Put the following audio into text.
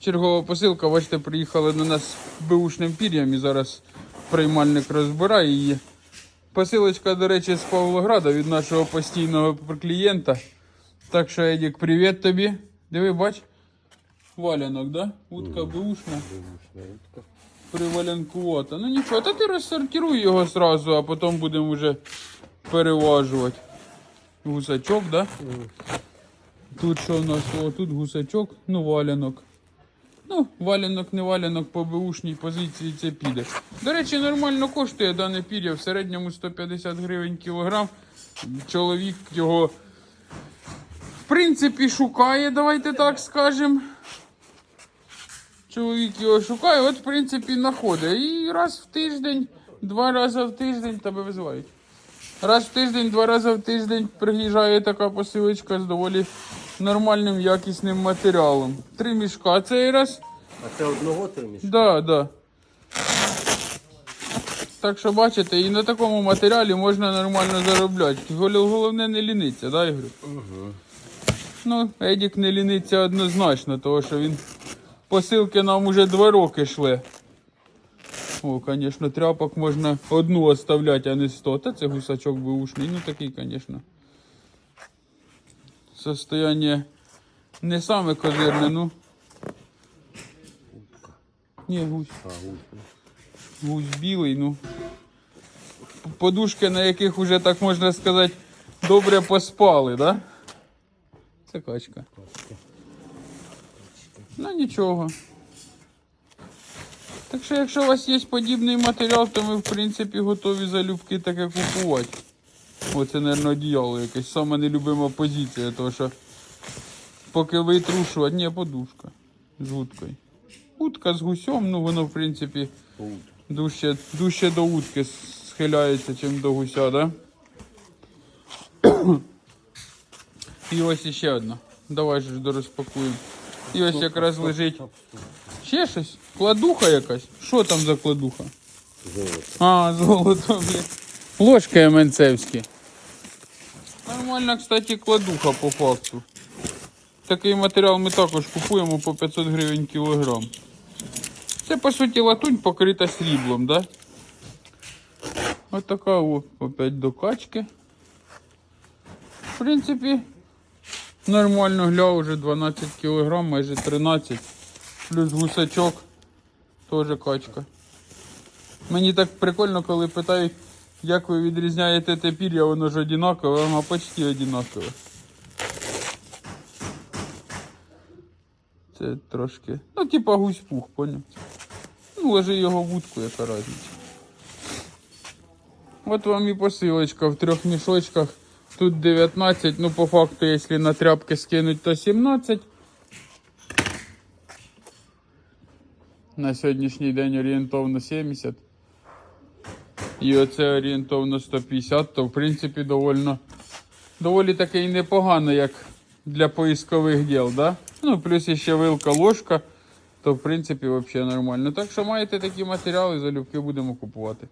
Чергова посилка, бачите, приїхали до нас з беушним пір'ям і зараз приймальник розбирає її. Посилочка, до речі, з Павлограда від нашого постійного клієнта. Так що, Едік, привіт тобі. Диви, бач. Валянок, да? Утка беушна. Привалянкувата. Ну нічого, та ти розсортируй його сразу, а потім будемо вже переважувати. Гусачок, да? Тут що у нас? О, тут гусачок, ну валянок. Ну, валянок, не валянок по беушній позиції це піде. До речі, нормально коштує дане пір'я, в середньому 150 гривень кілограм. Чоловік його, в принципі, шукає, давайте так скажемо. Чоловік його шукає, от в принципі знаходить. І раз в тиждень, два рази в тиждень тебе визивають. Раз в тиждень, два рази в тиждень приїжджає така посилочка з доволі нормальним якісним матеріалом. Три мішка цей раз. А це одного три мішка? Да, да. Так що бачите, і на такому матеріалі можна нормально заробляти. Головне не ліниться, да, Ігор? Угу. Ну, Едік не ліниться однозначно, тому що він посилки нам уже два роки йшли. О, звісно, тряпок можна одну оставляти, а не сто. Та це гусачок беушний. Ну такий, звісно. Состояние не саме козирне, ну. Ні, гусь. А, гусь. Гусь білий, ну. Подушки, на яких уже, так можна сказати, добре поспали, да? Це качка. Ну нічого. Так що, якщо у вас є подібний матеріал, то ми, в принципі, готові залюбки таке купувати. Оце, мабуть, одіяло якесь. Саме нелюбима позиція, тому що поки витрушувати, ні, подушка з уткою. Утка з гусем, ну воно, в принципі, Дужче, дужче до утки схиляється, чим до гуся, да? І ось іще одна. Давай же дорозпакуємо. І ось якраз лежить. Ще щось? Кладуха якась? Що там за кладуха? Золото. А, золото, блін. Ложки еменцевські. Нормальна, кстати, кладуха по факту. Такий матеріал ми також купуємо по 500 гривень кілограм. Це по суті латунь покрита сріблом, да? Ось така о, опять до качки. В принципі, нормально гля вже 12 кг, майже 13. Плюс гусачок. Теж качка. Мені так прикольно, коли питають, як ви відрізняєте те пір'я, воно ж одинакове, ага, почти одинакове. Це трошки. Ну, типа гусь-пух, поняв? Ну, ложи його в вудку, яка разниця. От вам і посилочка в трьох мішочках. Тут 19, ну по факту, якщо на тряпки скинуть, то 17. На сьогоднішній день орієнтовно 70. І оце орієнтовно 150, то в принципі довольно, доволі таки непогано, як для поискових діл, да? Ну, плюс ще вилка, ложка, то в принципі взагалі нормально. Так що маєте такі матеріали, залюбки будемо купувати.